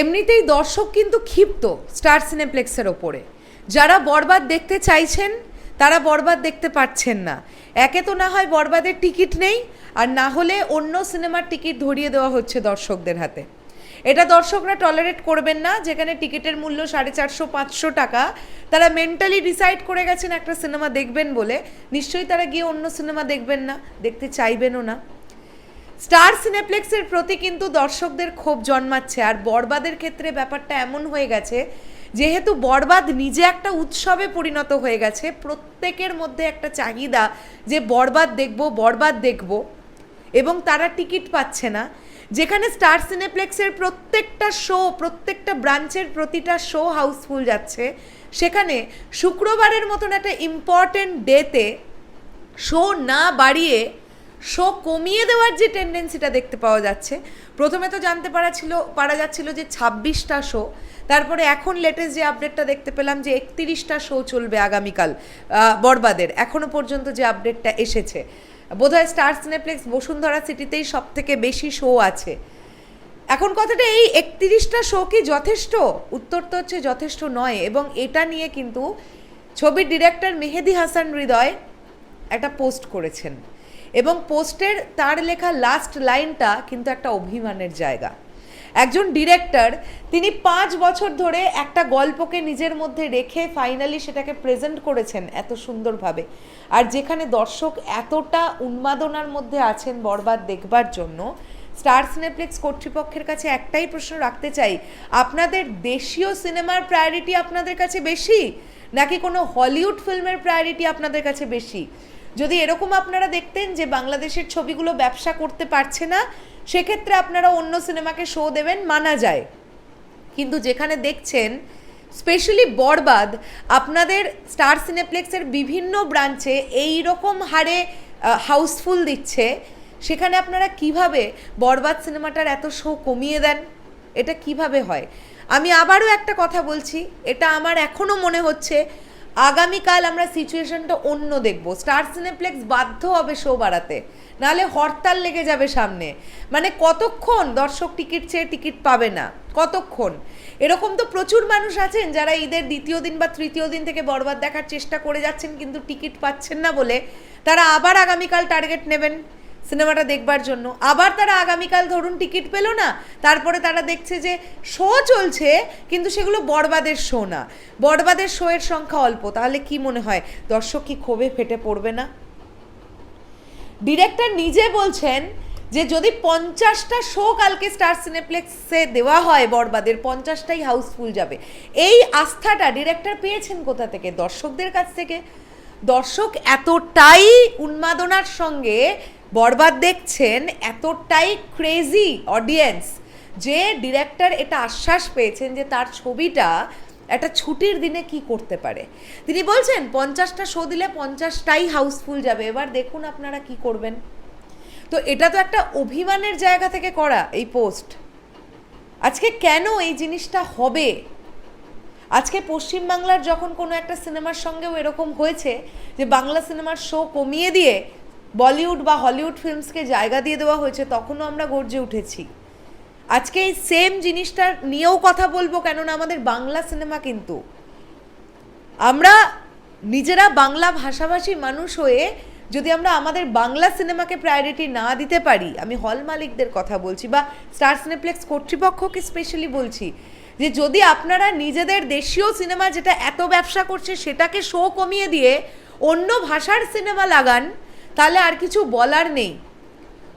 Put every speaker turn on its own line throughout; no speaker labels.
এমনিতেই দর্শক কিন্তু ক্ষিপ্ত স্টার সিনেপ্লেক্সের ওপরে। যারা বরবাদ দেখতে চাইছেন, তারা বরবাদ দেখতে পাচ্ছেন না। একে তো না হয় বরবাদের টিকিট নেই, আর না হলে অন্য সিনেমার টিকিট ধরিয়ে দেওয়া হচ্ছে দর্শকদের হাতে। এটা দর্শকরা টলারেট করবেন না, যেখানে টিকিটের মূল্য সাড়ে চারশো, পাঁচশো টাকা। তারা মেন্টালি ডিসাইড করে গেছেন একটা সিনেমা দেখবেন বলে। নিশ্চয়ই তারা গিয়ে অন্য সিনেমা দেখবেন না, দেখতে চাইবেনও না। স্টার সিনেপ্লেক্সের প্রতি কিন্তু দর্শকদের ক্ষোভ জন্মাচ্ছে, আর বরবাদের ক্ষেত্রে ব্যাপারটা এমন হয়ে গেছে, যেহেতু বরবাদ নিজে একটা উৎসবে পরিণত হয়ে গেছে, প্রত্যেকের মধ্যে একটা চাহিদা যে বরবাদ দেখব বরবাদ দেখব, এবং তারা টিকিট পাচ্ছে না। যেখানে স্টার সিনেপ্লেক্সের প্রত্যেকটা শো প্রত্যেকটা ব্রাঞ্চের প্রতিটা শো হাউসফুল যাচ্ছে, সেখানে শুক্রবারের মতন একটা ইম্পর্টেন্ট ডেতে শো না বাড়িয়ে শো কমিয়ে দেওয়ার যে টেন্ডেন্সিটা দেখতে পাওয়া যাচ্ছে, প্রথমে তো জানতে পারা ছিল, পারা যাচ্ছিল যে ছাব্বিশটা শো তারপরে এখন লেটেস্ট যে আপডেটটা দেখতে পেলাম যে একত্রিশটা শো চলবে আগামীকাল বরবাদের। এখনও পর্যন্ত যে আপডেটটা এসেছে। বোধহয় স্টার সিনেপ্লেক্স বসুন্ধরা সিটিতেই সব থেকে বেশি শো আছে। এখন কথাটা এই একত্রিশটা শো কি যথেষ্ট? উত্তর তো হচ্ছে যথেষ্ট নয়, এবং এটা নিয়ে কিন্তু ছবির ডিরেক্টর মেহেদি হাসান হৃদয় একটা পোস্ট করেছেন। এবং পোস্টের তার লেখা লাস্ট লাইনটা কিন্তু একটা অভিমানের জায়গা। একজন ডিরেক্টর তিনি পাঁচ বছর ধরে একটা গল্পকে নিজের মধ্যে রেখে ফাইনালি সেটাকে প্রেজেন্ট করেছেন এত সুন্দরভাবে। আর যেখানে দর্শক এতটা উন্মাদনার মধ্যে আছেন বরবাদ দেখবার জন্য স্টার সিনেপ্লেক্স কর্তৃপক্ষের কাছে একটাই প্রশ্ন রাখতে চাই, আপনাদের দেশীয় সিনেমার প্রায়োরিটি আপনাদের কাছে বেশি? নাকি কোনো হলিউড ফিল্মের প্রায়োরিটি আপনাদের কাছে বেশি? যদি এরকম আপনারা দেখতেন যে বাংলাদেশের ছবিগুলো ব্যবসা করতে পারছে না, সেক্ষেত্রে আপনারা অন্য সিনেমাকে শো দেবেন, মানা যায়। কিন্তু যেখানে দেখছেন, স্পেশালি বরবাদ, আপনাদের স্টার সিনেপ্লেক্সের বিভিন্ন ব্রাঞ্চে এই রকম হারে হাউসফুল দিচ্ছে, সেখানে আপনারা কীভাবে বরবাদ সিনেমাটার এত শো কমিয়ে দেন? এটা কীভাবে হয়? আমি আবারও একটা কথা বলছি, এটা আমার এখনও মনে হচ্ছে আগামীকাল আমরা সিচুয়েশনটা অন্য দেখব। স্টার সিনেপ্লেক্স বাধ্য হবে শো বাড়াতে। নাহলে হরতাল লেগে যাবে সামনে। মানে কতক্ষণ দর্শক টিকিট চেয়ে টিকিট পাবে না? কতক্ষণ? এরকম তো প্রচুর মানুষ আছেন যারা ঈদের দ্বিতীয় দিন বা তৃতীয় দিন থেকে বরবাদ দেখার চেষ্টা করে যাচ্ছেন কিন্তু টিকিট পাচ্ছেন না বলে তারা আবার আগামীকাল টার্গেট নেবেন। সিনেমাটা দেখবার জন্য। আবার তারা আগামীকাল ধরুন টিকিট পেল না, তারপরে তারা দেখছে যে শো চলছে, কিন্তু সেগুলো বরবাদের শো না। বরবাদের শো এর সংখ্যা অল্প, তাহলে কি মনে হয়? দর্শক কি ক্ষোভে ফেটে পড়বে না? ডিরেক্টর নিজে বলছেন যে যদি পঞ্চাশটা শো কালকে স্টার সিনেপ্লেক্সে দেওয়া হয় বরবাদের, পঞ্চাশটাই হাউসফুল যাবে। এই আস্থাটা ডিরেক্টর পেয়েছেন কোথা থেকে? দর্শকদের কাছ থেকে। দর্শক এতটাই উন্মাদনার সঙ্গে বরবাদ দেখছেন এতটাই ক্রেজি অডিয়েন্স যে ডিরেক্টর এটা আশ্বাস পেয়েছেন যে তার ছবিটা একটা ছুটির দিনে কি করতে পারে। তিনি বলছেন, পঞ্চাশটা শো দিলে পঞ্চাশটাই হাউসফুল যাবে। এবার দেখুন আপনারা কি করবেন। তো এটা তো একটা অভিমানের জায়গা থেকে করা এই পোস্ট আজকে কেন এই জিনিসটা হবে? আজকে পশ্চিমবাংলার যখন কোনো একটা সিনেমার সঙ্গেও এরকম হয়েছে যে বাংলা সিনেমার শো কমিয়ে দিয়ে বলিউড বা হলিউড ফিল্মসকে জায়গা দিয়ে দেওয়া হয়েছে, তখনও আমরা গর্জে উঠেছি। আজকে এই সেম জিনিসটার নিয়েও কথা বলব, কেননা আমাদের বাংলা সিনেমা কিন্তু। আমরা নিজেরা বাংলা ভাষাভাষী মানুষ হয়ে যদি আমরা আমাদের বাংলা সিনেমাকে প্রায়োরিটি না দিতে পারি, আমি হল মালিকদের কথা বলছি বা স্টার সিনেপ্লেক্স কর্তৃপক্ষকে স্পেশালি বলছি যে যদি আপনারা নিজেদের দেশীয় সিনেমা যেটা এত ব্যবসা করছে সেটাকে শো কমিয়ে দিয়ে অন্য ভাষার সিনেমা লাগান তাহলে আর কিছু বলার নেই।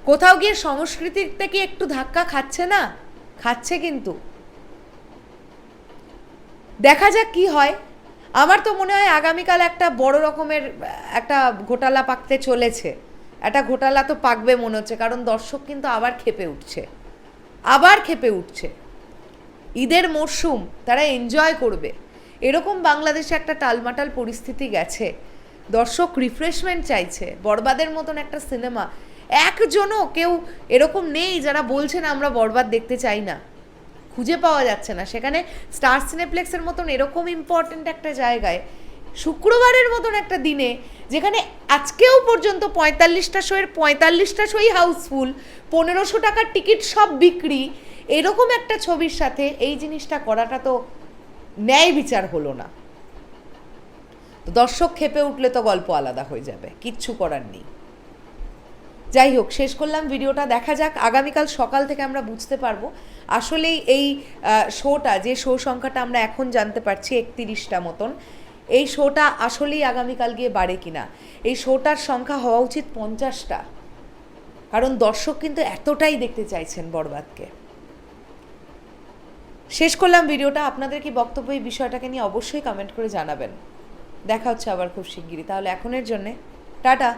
কোথাও গিয়ে সংস্কৃতিতে কি একটু ধাক্কা খাচ্ছে না? খাচ্ছে কিন্তু। দেখা যাক কি হয়। আমার তো মনে হয় আগামীকাল একটা বড় রকমের, একটা ঘোটালা পাকতে চলেছে। একটা ঘোটালা তো পাকবে মনে হচ্ছে, কারণ দর্শক কিন্তু আবার খেপে উঠছে। আবার খেপে উঠছে। ঈদের মরশুম তারা এনজয় করবে। এরকম বাংলাদেশে একটা টালমাটাল পরিস্থিতি গেছে। দর্শক রিফ্রেশমেন্ট চাইছে। বরবাদের মতন একটা সিনেমা একজনও কেউ এরকম নেই যারা বলছেন আমরা বরবাদ দেখতে চাই না। খুঁজে পাওয়া যাচ্ছে না। সেখানে স্টার সিনেপ্লেক্সের মতন এরকম ইম্পর্ট্যান্ট একটা জায়গায়, শুক্রবারের মতন একটা দিনে, যেখানে আজকেও পর্যন্ত পঁয়তাল্লিশটা শোয়ের পঁয়তাল্লিশটা শোই হাউসফুল পনেরোশো টাকার টিকিট সব বিক্রি, এরকম একটা ছবির সাথে এই জিনিসটা করাটা তো ন্যায় বিচার হলো না। তো দর্শক খেপে উঠলে তো গল্প আলাদা হয়ে যাবে, কিচ্ছু করার নেই। যাই হোক, শেষ করলাম ভিডিওটা, দেখা যাক, আগামীকাল সকাল থেকে আমরা বুঝতে পারব। আসলেই এই শোটা, যে শো সংখ্যাটা আমরা এখন জানতে পারছি একতিরিশটা মতন, এই শোটা আসলেই আগামীকাল গিয়ে বাড়ে কিনা? এই শোটার সংখ্যা হওয়া উচিত পঞ্চাশটা। কারণ দর্শক কিন্তু এতটাই দেখতে চাইছেন বরবাদকে শেষ করলাম ভিডিওটা, আপনাদের কি বক্তব্য এই বিষয়টাকে নিয়ে অবশ্যই কমেন্ট করে জানাবেন। দেখা হচ্ছে আবার খুব শিগগিরই। তাহলে এখনের জন্যে টাটা।